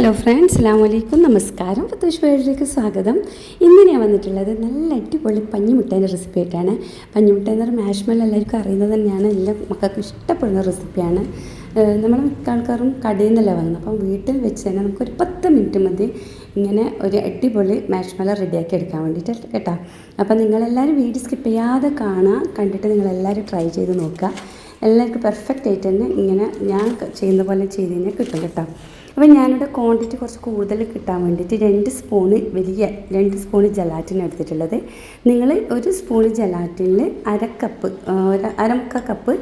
Hello friends അസ്സാം വലൈക്കും നമസ്കാരം. പ്രത്യേകിച്ച് വേഴിലേക്ക് സ്വാഗതം. ഇന്ന് ഞാൻ വന്നിട്ടുള്ളത് നല്ല അടിപൊളി പഞ്ഞിമുട്ടേന്റെ റെസിപ്പി ആയിട്ടാണ്. പഞ്ഞിമുട്ട പറഞ്ഞാൽ മാഷ്മൽ എല്ലാവർക്കും അറിയുന്നത് തന്നെയാണ്. എല്ലാ മക്കൾക്ക് ഇഷ്ടപ്പെടുന്ന റെസിപ്പിയാണ് നമ്മൾ മിക്ക ആൾക്കാരും കടയിൽ നിന്നല്ല വാങ്ങുന്നത്. അപ്പം വീട്ടിൽ വെച്ച് തന്നെ നമുക്കൊരു പത്ത് മിനിറ്റ് മതി. ഇങ്ങനെ ഒരു അടിപൊളി മാഷ്മല റെഡിയാക്കി എടുക്കാൻ വേണ്ടിയിട്ട് കേട്ടോ. അപ്പം നിങ്ങളെല്ലാവരും വീഡിയോ സ്കിപ്പ് ചെയ്യാതെ കാണുക. കണ്ടിട്ട് നിങ്ങളെല്ലാവരും ട്രൈ ചെയ്ത് നോക്കുക. എല്ലാവർക്കും പെർഫെക്റ്റ് ആയിട്ട് തന്നെ ഇങ്ങനെ ഞാൻ ചെയ്യുന്ന പോലെ ചെയ്ത് കഴിഞ്ഞാൽ കിട്ടും കേട്ടോ. അപ്പോൾ ഞാനിവിടെ ക്വാണ്ടിറ്റി കുറച്ച് കൂടുതൽ കിട്ടാൻ വേണ്ടിയിട്ട് രണ്ട് സ്പൂണ് വലിയ രണ്ട് സ്പൂണ് ജലാറ്റിൻ എടുത്തിട്ടുള്ളത്. നിങ്ങൾ ഒരു സ്പൂണ് ജലാറ്റിനിൽ അര കപ്പ് അരമുക്കാൽ കപ്പ്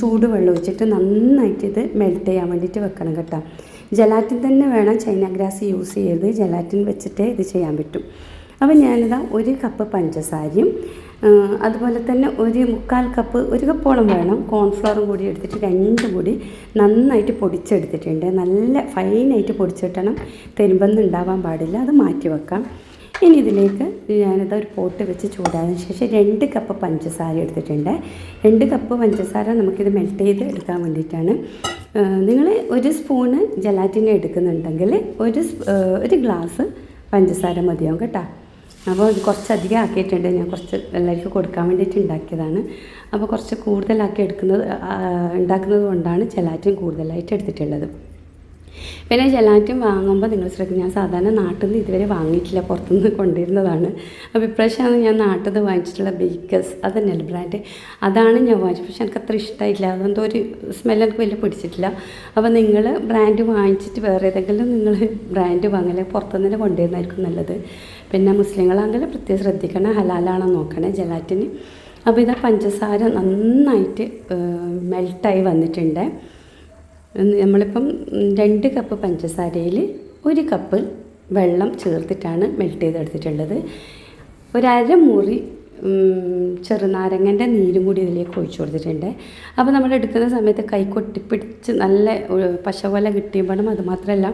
ചൂടുവെള്ളം ഒഴിച്ചിട്ട് നന്നായിട്ട് ഇത് മെൽറ്റ് ചെയ്യാൻ വേണ്ടിയിട്ട് വെക്കണം കേട്ടോ. ജലാറ്റിൻ തന്നെ വേണം ചൈന ഗ്രാസ് യൂസ് ചെയ്യരുത്. ജലാറ്റിൻ വെച്ചിട്ടേ ഇത് ചെയ്യാൻ പറ്റും. അപ്പോൾ ഞാനിതാ ഒരു കപ്പ് പഞ്ചസാരയും അതുപോലെ തന്നെ ഒരു മുക്കാൽ കപ്പ് ഒരു കപ്പോളം വേണം. കോൺഫ്ലവറും കൂടി എടുത്തിട്ട് രണ്ടും കൂടി നന്നായിട്ട് പൊടിച്ചെടുത്തിട്ടുണ്ട്. നല്ല ഫൈനായിട്ട് പൊടിച്ചിട്ടണം. തരുമ്പെന്ന് ഉണ്ടാവാൻ പാടില്ല. അത് മാറ്റി വെക്കാം. ഇനി ഇതിലേക്ക് ഞാനിത് ഒരു പോട്ട് വെച്ച് ചൂടായതിനു ശേഷം രണ്ട് കപ്പ് പഞ്ചസാര എടുത്തിട്ടുണ്ട്. രണ്ട് കപ്പ് പഞ്ചസാര നമുക്കിത് മെൽറ്റ് ചെയ്ത് എടുക്കാൻ വേണ്ടിയിട്ടാണ്. നിങ്ങൾ ഒരു സ്പൂണ് ജലാറ്റിന് എടുക്കുന്നുണ്ടെങ്കിൽ ഒരു ഒരു ഗ്ലാസ് പഞ്ചസാര മതിയാവും കേട്ടോ. അപ്പോൾ ഇത് കുറച്ചധികം ആക്കിയിട്ടുണ്ട്. ഞാൻ കുറച്ച് എല്ലാവർക്കും കൊടുക്കാൻ വേണ്ടിയിട്ട് ഉണ്ടാക്കിയതാണ്. അപ്പോൾ കുറച്ച് കൂടുതലാക്കി എടുക്കുന്നത് ഉണ്ടാക്കുന്നത് കൊണ്ടാണ് ജലാറ്റിൻ കൂടുതലായിട്ട് എടുത്തിട്ടുള്ളത്. പിന്നെ ജലാറ്റിൻ വാങ്ങുമ്പോൾ നിങ്ങൾ ശ്രദ്ധിക്കും ഞാൻ സാധാരണ നാട്ടിൽ നിന്ന് ഇതുവരെ വാങ്ങിയിട്ടില്ല. പുറത്തുനിന്ന് കൊണ്ടുവരുന്നതാണ്. അപ്പോൾ ഇപ്രാവശ്യമാണ് ഞാൻ നാട്ടിൽ നിന്ന് വാങ്ങിച്ചിട്ടുള്ള ബേക്കേഴ്സ്. അത് നെൽ ബ്രാൻഡ്. അതാണ് ഞാൻ വാങ്ങിച്ചത്. പക്ഷേ എനിക്ക് അത്ര ഇഷ്ടമായില്ല അതെന്തോ ഒരു സ്മെൽ എനിക്ക് വലിയ പിടിച്ചിട്ടില്ല. അപ്പോൾ നിങ്ങൾ ബ്രാൻഡ് വാങ്ങിച്ചിട്ട് വേറെ ഏതെങ്കിലും നിങ്ങൾ ബ്രാൻഡ് വാങ്ങില്ല പുറത്തുനിന്ന് തന്നെ കൊണ്ടുവരുന്നതായിരിക്കും നല്ലത്. പിന്നെ മുസ്ലിങ്ങളാണെങ്കിൽ പ്രത്യേകം ശ്രദ്ധിക്കണം. ഹലാലാണോ നോക്കണേ ജലാറ്റിന്. അപ്പോൾ ഇതാ പഞ്ചസാര നന്നായിട്ട് മെൽട്ടായി വന്നിട്ടുണ്ട്. നമ്മളിപ്പം രണ്ട് കപ്പ് പഞ്ചസാരയിൽ ഒരു കപ്പ് വെള്ളം ചേർത്തിട്ടാണ് മെൽറ്റ് ചെയ്തെടുത്തിട്ടുള്ളത്. ഒരര മുറി ഉം, ചെറുനാരങ്ങന്റെ നീരും കൂടി ഇതിലേക്ക് ഒഴിച്ചു കൊടുത്തിട്ടുണ്ട്. അപ്പോൾ നമ്മൾ എടുക്കുന്ന സമയത്ത് കൈ കൊട്ടിപ്പിടിച്ച് നല്ല പശ പോലെ കിട്ടിയപ്പോഴും അതുമാത്രമല്ല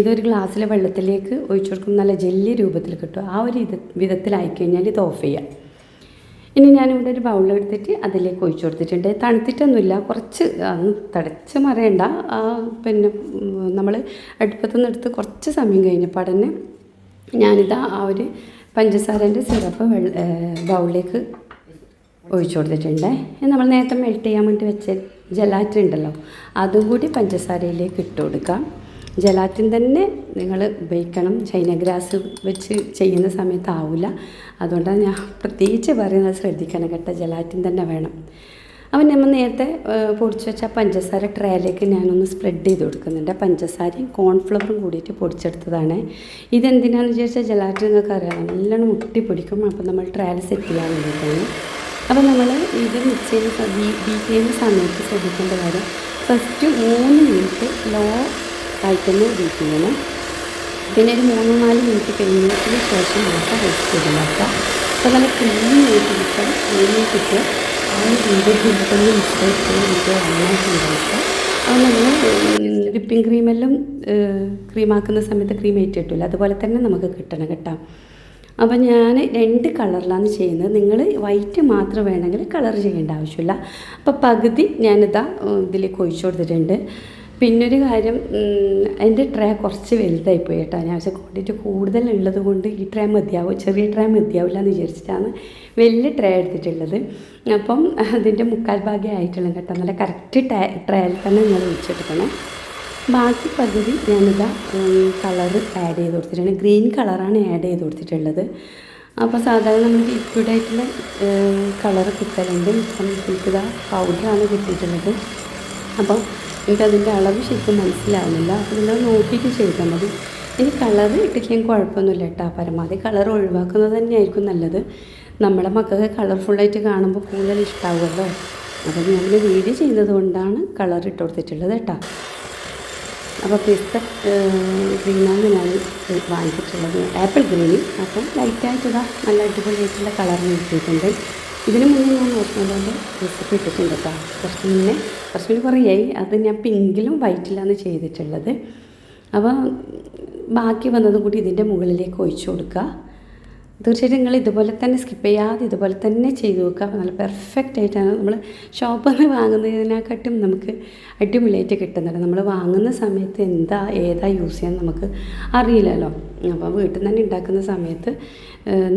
ഇതൊരു ഗ്ലാസ്സിലെ വെള്ളത്തിലേക്ക് ഒഴിച്ചു കൊടുക്കുമ്പോൾ നല്ല ജെല്ലി രൂപത്തിൽ കിട്ടും. ആ ഒരു വിധത്തിലായി കഴിഞ്ഞാൽ ഇത് ഓഫ് ചെയ്യാം. ഇനി ഞാനിവിടെ ഒരു ബൗളെടുത്തിട്ട് അതിലേക്ക് ഒഴിച്ചു കൊടുത്തിട്ടുണ്ട്. തണുത്തിട്ടൊന്നുമില്ല. കുറച്ച് തടച്ച് മറയണ്ട. പിന്നെ നമ്മൾ അടുപ്പത്തുനിന്ന് എടുത്ത് കുറച്ച് സമയം കഴിഞ്ഞപ്പോൾ തന്നെ ഞാനിതാ ആ ഒരു പഞ്ചസാരന്റെ സിറപ്പ് വെള്ള ബൗളിലേക്ക് ഒഴിച്ചു കൊടുത്തിട്ടുണ്ട്. നമ്മൾ നേരത്തെ മെൽറ്റ് ചെയ്യാൻ വേണ്ടി വെച്ച ജലാറ്റിൻ ഉണ്ടല്ലോ അതും കൂടി പഞ്ചസാരയിലേക്ക് ഇട്ട് കൊടുക്കാം. ജലാറ്റിൻ തന്നെ നിങ്ങൾ ഉപയോഗിക്കണം. ചൈന ഗ്രാസ് വെച്ച് ചെയ്യുന്ന സമയത്ത് ആവില്ല അതുകൊണ്ടാണ് ഞാൻ പ്രത്യേകിച്ച് പറയുന്നത് ശ്രദ്ധിക്കണം കേട്ടോ. ജലാറ്റിൻ തന്നെ വേണം. അപ്പം നമ്മൾ നേരത്തെ പൊടിച്ചു വെച്ച പഞ്ചസാര ട്രേയിലേക്ക് ഞാനൊന്ന് സ്പ്രെഡ് ചെയ്ത് കൊടുക്കുന്നുണ്ട്. പഞ്ചസാരയും കോൺഫ്ലവറും കൂടിയിട്ട് പൊടിച്ചെടുത്തതാണ്. ഇതെന്തിനാണെന്ന് വിചാരിച്ചാൽ ജലാറ്റിൻ നിങ്ങൾക്ക് അറിയാം നല്ലോണം മുട്ടി പൊടിക്കും അപ്പം നമ്മൾ ട്രയൽ സെറ്റ് ചെയ്യാൻ വേണ്ടിയിട്ടാണ്. അപ്പം നമ്മൾ ഇത് മിക്സ് ചെയ്യുന്ന ബീറ്റ് ചെയ്യുന്ന സമയത്ത് ശ്രദ്ധിക്കേണ്ട കാര്യം ഫസ്റ്റ് മൂന്ന് മിനിറ്റ് ലോ ബീറ്റ് ചെയ്യണം പിന്നെ ഒരു മൂന്ന് നാല് മിനിറ്റ് കഴിഞ്ഞതിന് ശേഷം മാത്രം റെസ്റ്റ് ചെയ്തില്ലാക്കുക അപ്പോൾ നല്ല ക്ലീൻ ആയിട്ട് കിട്ടും ക്ലീൻ കിട്ടുക ആ ഒരു രീതിയിൽ ചെയ്ത് കിട്ടുക നന്നായിട്ട് ഉണ്ടാക്കുക അത് നമ്മൾ വിപ്പിംഗ് ക്രീമെല്ലാം ക്രീമാക്കുന്ന സമയത്ത് ക്രീം ആയിട്ട് കിട്ടില്ല അതുപോലെ തന്നെ നമുക്ക് കിട്ടണം കേട്ടോ. അപ്പോൾ ഞാൻ രണ്ട് കളറിലാണ് ചെയ്യുന്നത്. നിങ്ങൾ വൈറ്റ് മാത്രം വേണമെങ്കിൽ കളർ ചെയ്യേണ്ട ആവശ്യമില്ല. അപ്പോൾ പകുതി ഞാനിതാ ഇതിലേക്ക് ഒഴിച്ചു കൊടുത്തിട്ടുണ്ട്. പിന്നൊരു കാര്യം എന്റെ ട്രേ കുറച്ച് വലുതായി പോയി കേട്ടോ. ഞാൻ പക്ഷേ ക്വാണ്ടിറ്റി കൂടുതലുള്ളത് കൊണ്ട് ഈ ട്രേ മതിയാവും ചെറിയ ട്രേ മതിയാവില്ല എന്ന് വിചാരിച്ചിട്ടാണ് വലിയ ട്രേ എടുത്തിട്ടുള്ളത്. അപ്പം അതിന്റെ മുക്കാൽ ഭാഗ്യം ആയിട്ടുള്ള കേട്ടോ. നല്ല കറക്റ്റ് ട്രേ ട്രേയിൽ തന്നെ നിങ്ങൾ ഒഴിച്ചെടുക്കണം. ബാക്കി പകുതി ഞാനിതാ കളർ ആഡ് ചെയ്ത് കൊടുത്തിട്ടുണ്ട്. ഗ്രീൻ കളറാണ് ആഡ് ചെയ്ത് കൊടുത്തിട്ടുള്ളത്. അപ്പോൾ സാധാരണ നമുക്ക് ലിക്വിഡായിട്ടുള്ള കളർ കിട്ടലുണ്ട് ഇപ്പം എനിക്കിതാ പൗഡറാണ് കിട്ടിയിട്ടുള്ളത്. അപ്പോൾ എനിക്കതിന്റെ അളവ് ശരിക്കും മനസ്സിലാവുന്നില്ല. അപ്പോൾ നിങ്ങൾ നോക്കിയിട്ട് ചെയ്താൽ മതി. ഇനി കളർ ഇട്ടില്ലെങ്കിൽ കുഴപ്പമൊന്നുമില്ല കേട്ടോ. പരമാവധി കളർ ഒഴിവാക്കുന്നത് തന്നെയായിരിക്കും നല്ലത്. നമ്മുടെ മക്കൾക്ക് കളർഫുള്ളായിട്ട് കാണുമ്പോൾ കൂടുതൽ ഇഷ്ടമാവുമല്ലോ അപ്പോൾ ഞാൻ വീഡിയോ ചെയ്യുന്നത് കൊണ്ടാണ് കളർ ഇട്ട് കൊടുത്തിട്ടുള്ളത് കേട്ടോ. അപ്പോൾ പിസ്ത ഗ്രീനാണ് ഞാൻ വാങ്ങിച്ചിട്ടുള്ളത്. Apple green. അപ്പം ലൈറ്റായിട്ടിതാ നല്ല അടിപൊളിയായിട്ടുള്ള കളറിന് ഇട്ടിട്ടുണ്ട്. ഇതിന് മുന്നേ ഞാൻ നോക്കുന്നതുകൊണ്ട് റെസിപ്പി ഇട്ടിട്ടുണ്ട് കേട്ടോ. കുറച്ച് മുന്നേ കുറച്ച് കുറേയായി അത് ഞാൻ പിങ്കിലും വൈറ്റിലാണ് ചെയ്തിട്ടുള്ളത്. അപ്പോൾ ബാക്കി വന്നതും കൂടി ഇതിന്റെ മുകളിലേക്ക് ഒഴിച്ചു കൊടുക്കുക. തീർച്ചയായിട്ടും നിങ്ങൾ ഇതുപോലെ തന്നെ സ്കിപ്പ് ചെയ്യാതെ ഇതുപോലെ തന്നെ ചെയ്ത് നോക്കുക. നല്ല പെർഫെക്റ്റ് ആയിട്ടാണ്. നമ്മൾ ഷോപ്പിൽ നിന്ന് വാങ്ങുന്നതിനെക്കാട്ടും നമുക്ക് അടിപൊളിയായിട്ട് കിട്ടുന്നുണ്ട്. നമ്മൾ വാങ്ങുന്ന സമയത്ത് എന്താ ഏതാ യൂസ് ചെയ്യാൻ നമുക്ക് അറിയില്ലല്ലോ. അപ്പോൾ വീട്ടിൽ തന്നെ ഉണ്ടാക്കുന്ന സമയത്ത്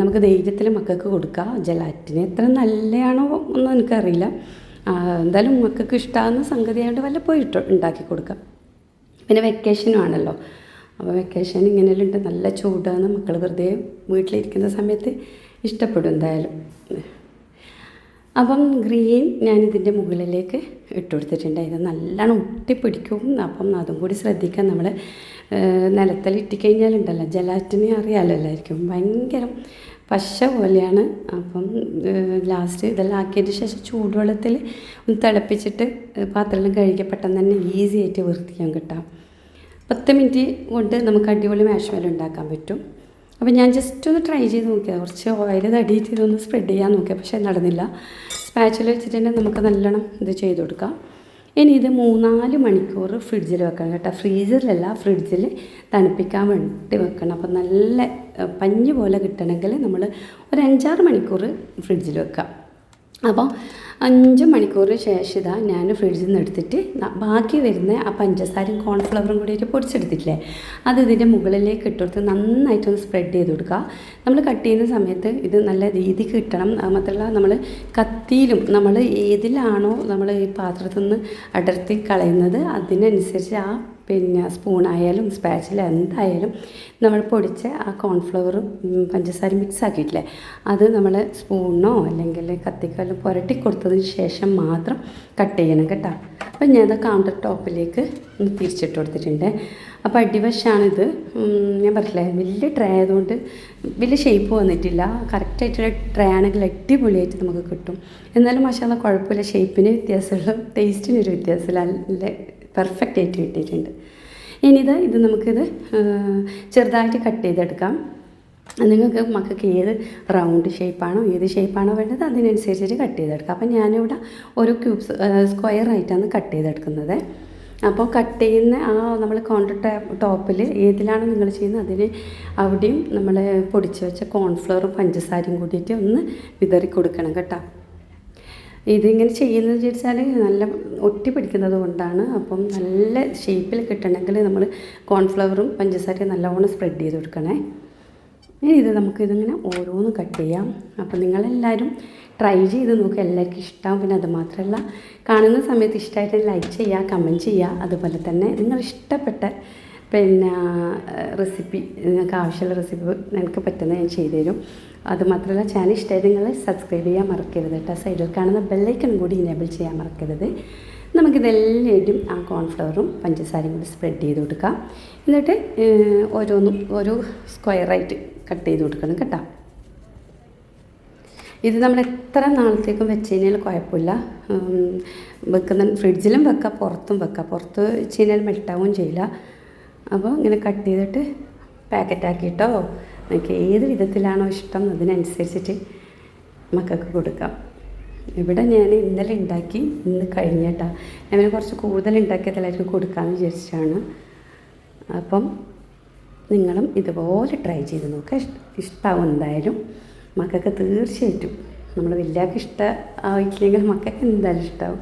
നമുക്ക് ധൈര്യത്തിൽ മക്കൾക്ക് കൊടുക്കുക ജലാറ്റിന് എത്ര നല്ലതാണോ ഒന്നും എനിക്കറിയില്ല. എന്തായാലും മക്കൾക്ക് ഇഷ്ടമാകുന്ന സംഗതി ആയതുകൊണ്ട് വല്ലപ്പോഴും ഇട്ട് ഉണ്ടാക്കി കൊടുക്കാം. പിന്നെ വെക്കേഷനും ആണല്ലോ. അപ്പോൾ വെക്കേഷൻ ഇങ്ങനെയെല്ലാം ഉണ്ട് നല്ല ചൂടാണ്. മക്കൾ വെറുതെ വീട്ടിലിരിക്കുന്ന സമയത്ത് ഇഷ്ടപ്പെടും എന്തായാലും. അപ്പം ഗ്രീൻ ഞാൻ ഇതിന്റെ മുകളിലേക്ക് ഇട്ട് ഇത് നല്ലോണം ഒട്ടിപ്പിടിക്കും. അപ്പം അതും കൂടി ശ്രദ്ധിക്കാം നമ്മൾ നിലത്തിൽ ഇട്ടിക്കഴിഞ്ഞാലുണ്ടല്ലോ ജലാറ്റിനെ അറിയാമല്ലോ ഭയങ്കര പശ പോലെയാണ്. അപ്പം ലാസ്റ്റ് ഇതെല്ലാം ആക്കിയതിന് ശേഷം ചൂടുവെള്ളത്തിൽ ഒന്ന് തിളപ്പിച്ചിട്ട് പാത്രം കഴുകിയ പെട്ടെന്ന് തന്നെ ഈസി ആയിട്ട് വൃത്തിയാൻ കിട്ടാം. പത്ത് മിനിറ്റ് കൊണ്ട് നമുക്ക് അടിപൊളി മാഷ്മേൽ ഉണ്ടാക്കാൻ പറ്റും. അപ്പോൾ ഞാൻ ജസ്റ്റ് ഒന്ന് ട്രൈ ചെയ്ത് നോക്കിയത്. കുറച്ച് ഓയിൽ തടിയിട്ട് ഇതൊന്ന് സ്പ്രെഡ് ചെയ്യാൻ നോക്കിയത്. പക്ഷേ നടന്നില്ല. സ്പാച്ചിൽ വെച്ചിട്ടുണ്ടെങ്കിൽ നമുക്ക് നല്ലോണം ഇത് ചെയ്ത് കൊടുക്കാം. ഇനി ഇത് മൂന്നാൽ മണിക്കൂർ ഫ്രിഡ്ജിൽ വെക്കണം കേട്ടോ. ഫ്രീസറിലല്ല ഫ്രിഡ്ജിൽ തണുപ്പിക്കാൻ വേണ്ടി വെക്കണം. അപ്പം നല്ല പഞ്ഞ് പോലെ കിട്ടണമെങ്കിൽ നമ്മൾ ഒരു അഞ്ചാറ് മണിക്കൂർ ഫ്രിഡ്ജിൽ വെക്കാം. അപ്പോൾ അഞ്ച് മണിക്കൂറിന് ശേഷം ഇതാ ഞാൻ ഫ്രിഡ്ജിൽ നിന്ന് എടുത്തിട്ട് ബാക്കി വരുന്ന ആ പഞ്ചസാരയും കോൺഫ്ലവറും കൂടിയിട്ട് പൊടിച്ചെടുത്തിട്ടില്ലേ? അത് ഇതിന്റെ മുകളിലേക്ക് ഇട്ടുകൊടുത്ത് നന്നായിട്ടൊന്ന് സ്പ്രെഡ് ചെയ്ത് കൊടുക്കുക. നമ്മൾ കട്ട് ചെയ്യുന്ന സമയത്ത് ഇത് നല്ല രീതിക്ക് കിട്ടണം. മാത്രമല്ല നമ്മൾ കത്തിയിലും നമ്മൾ ഏതിലാണോ നമ്മൾ ഈ പാത്രത്തിൽ നിന്ന് അടർത്തി കളയുന്നത് അതിനനുസരിച്ച് ആ പിന്നെ സ്പൂണായാലും സ്പാച്ചിൽ എന്തായാലും നമ്മൾ പൊടിച്ച ആ കോൺഫ്ലവറും പഞ്ചസാര മിക്സ് ആക്കിയിട്ടില്ലേ? അത് നമ്മൾ സ്പൂണിനോ അല്ലെങ്കിൽ കത്തിക്കല്ലോ പുരട്ടി കൊടുത്തതിന് ശേഷം മാത്രം കട്ട് ചെയ്യണം കേട്ടോ. അപ്പം ഞാനത് കൗണ്ടർ ടോപ്പിലേക്ക് തിരിച്ചിട്ട് കൊടുത്തിട്ടുണ്ട്. അപ്പോൾ അടിവശാണിത് ഞാൻ പറഞ്ഞില്ലേ വലിയ ട്രേ ആയതുകൊണ്ട് വലിയ ഷേപ്പ് വന്നിട്ടില്ല. കറക്റ്റായിട്ടുള്ള ട്രേ ആണെങ്കിൽ അടിപൊളിയായിട്ട് നമുക്ക് കിട്ടും. എന്നാലും മസാല കുഴപ്പമില്ല ഷേപ്പിന് വ്യത്യാസമുള്ള ടേസ്റ്റിനൊരു വ്യത്യാസമില്ല. നല്ല പെർഫെക്റ്റ് ആയിട്ട് കിട്ടിയിട്ടുണ്ട് ഇനി ഇത് നമുക്കിത് ചെറുതായിട്ട് കട്ട് ചെയ്തെടുക്കാം. നിങ്ങൾക്ക് മക്കൾക്ക് ഏത് റൗണ്ട് ഷേപ്പാണോ ഏത് ഷേപ്പാണോ വേണ്ടത് അതിനനുസരിച്ചിട്ട് കട്ട് ചെയ്തെടുക്കാം. അപ്പം ഞാനിവിടെ ഒരു ക്യൂബ്സ് സ്ക്വയർ ആയിട്ടാണ് കട്ട് ചെയ്തെടുക്കുന്നത്. അപ്പോൾ കട്ട് ചെയ്യുന്ന ആ നമ്മൾ കൗണ്ടർ ടോപ്പിൽ ഏതിലാണോ നിങ്ങൾ ചെയ്യുന്നത്? അതിന് അവിടെയും നമ്മൾ പൊടിച്ച് വെച്ച കോൺഫ്ലവറും പഞ്ചസാരയും കൂടിയിട്ട് ഒന്ന് വിതറി കൊടുക്കണം കേട്ടോ. ഇതിങ്ങനെ ചെയ്യുന്നത് വെച്ചാൽ നല്ല ഒട്ടി പിടിക്കുന്നത് കൊണ്ടാണ്. അപ്പം നല്ല ഷേപ്പിൽ കിട്ടണമെങ്കിൽ നമ്മൾ കോൺഫ്ലവറും പഞ്ചസാരയും നല്ലവണ്ണം സ്പ്രെഡ് ചെയ്ത് കൊടുക്കണേ. ഇനി ഇത് നമുക്ക് ഇതിങ്ങനെ ഓരോന്ന് കട്ട് ചെയ്യാം. അപ്പം നിങ്ങളെല്ലാവരും ട്രൈ ചെയ്ത് നോക്കുക എല്ലാവർക്കും ഇഷ്ടമാവും പിന്നെ അതുമാത്രമല്ല കാണുന്ന സമയത്ത് ഇഷ്ടമായിട്ട് ലൈക്ക് ചെയ്യുക കമന്റ് ചെയ്യുക. അതുപോലെ തന്നെ നിങ്ങൾ ഇഷ്ടപ്പെട്ട പിന്നെ റെസിപ്പി നിങ്ങൾക്ക് ആവശ്യമുള്ള റെസിപ്പി നിങ്ങൾക്ക് പറ്റുന്നത് ഞാൻ ചെയ്തു തരും. അതുമാത്രമല്ല ചാനൽ ഇഷ്ടമായി നിങ്ങൾ സബ്സ്ക്രൈബ് ചെയ്യാൻ മറക്കരുത് കേട്ടോ. സൈഡിൽ കാണുന്ന ബെല്ലൈക്കൺ കൂടി ഇനേബിൾ ചെയ്യാൻ മറക്കരുത്. നമുക്കിതെല്ലാവരും ആ കോൺഫ്ലവറും പഞ്ചസാരയും കൂടി സ്പ്രെഡ് ചെയ്ത് കൊടുക്കാം. എന്നിട്ട് ഓരോന്നും ഓരോ സ്ക്വയറായിട്ട് കട്ട് ചെയ്ത് കൊടുക്കണം കേട്ടോ. ഇത് നമ്മൾ എത്ര നാളത്തേക്കും വെച്ച് കഴിഞ്ഞാൽ കുഴപ്പമില്ല വെക്കുന്ന ഫ്രിഡ്ജിലും വെക്കാം പുറത്തും വെക്കാം. പുറത്ത് വെച്ച് കഴിഞ്ഞാൽ മെൽട്ടാവും ചെയ്യില്ല. അപ്പോൾ ഇങ്ങനെ കട്ട് ചെയ്തിട്ട് പാക്കറ്റാക്കിയിട്ടോ നിങ്ങൾക്ക് ഏത് വിധത്തിലാണോ ഇഷ്ടം അതിനനുസരിച്ചിട്ട് മക്കൾക്ക് കൊടുക്കാം. ഇവിടെ ഞാൻ ഇന്നലെ ഉണ്ടാക്കി ഇന്ന് കഴിഞ്ഞിട്ടാ. ഞാൻ കുറച്ച് കൂടുതൽ ഉണ്ടാക്കിയതെല്ലാവർക്കും കൊടുക്കാമെന്ന് വിചാരിച്ചാണ് അപ്പം നിങ്ങളും ഇതുപോലെ ട്രൈ ചെയ്ത് നോക്കുക ഇഷ്- ഇഷ്ടാവും എന്തായാലും. മക്കൾക്ക് തീർച്ചയായിട്ടും. നമ്മൾ വലിയാൾക്ക് ഇഷ്ടം ആയിട്ടില്ലെങ്കിൽ മക്കൾക്ക് എന്തായാലും ഇഷ്ടമാവും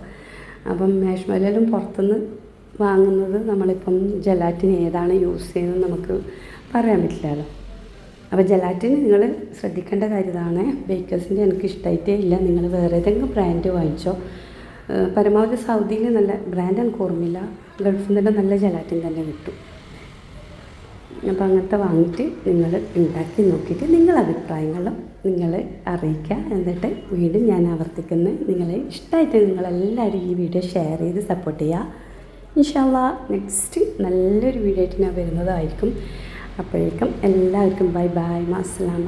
അപ്പം മേഷ്മലെല്ലാം പുറത്തുനിന്ന് വാങ്ങുന്നത് നമ്മളിപ്പം ജലാറ്റിൻ ഏതാണ് യൂസ് ചെയ്യുന്നത് നമുക്ക് പറയാൻ പറ്റില്ലല്ലോ. അപ്പോൾ ജലാറ്റിൻ നിങ്ങൾ ശ്രദ്ധിക്കേണ്ട കാര്യമാണ് ബേക്കേഴ്സിന്റെ എനിക്ക് ഇഷ്ടമായിട്ടേ ഇല്ല. നിങ്ങൾ വേറെ ഏതെങ്കിലും ബ്രാൻഡ് വാങ്ങിച്ചോ. പരമാവധി സൗദിയിൽ നല്ല ബ്രാൻഡ് എനിക്ക് ഓർമ്മയില്ല. ഗൾഫിൽ നിന്ന് നല്ല ജലാറ്റിൻ തന്നെ കിട്ടും. അപ്പോൾ അങ്ങനത്തെ വാങ്ങിയിട്ട് നിങ്ങൾ ഉണ്ടാക്കി നോക്കിയിട്ട് നിങ്ങളുടെ അഭിപ്രായങ്ങളും നിങ്ങൾ അറിയിക്കുക. എന്നിട്ട് വീണ്ടും ഞാൻ ആവർത്തിക്കുന്നത് നിങ്ങളെ ഇഷ്ടമായിട്ട് നിങ്ങളെല്ലാവരും ഈ വീഡിയോ ഷെയർ ചെയ്ത് സപ്പോർട്ട് ചെയ്യുക. ഇൻഷാല്ല നെക്സ്റ്റ് നല്ലൊരു വീഡിയോ ആയിട്ട് ഞാൻ വരുന്നതായിരിക്കും. അപ്പോഴേക്കും എല്ലാവർക്കും ബൈ ബൈ മാസ്സലാമ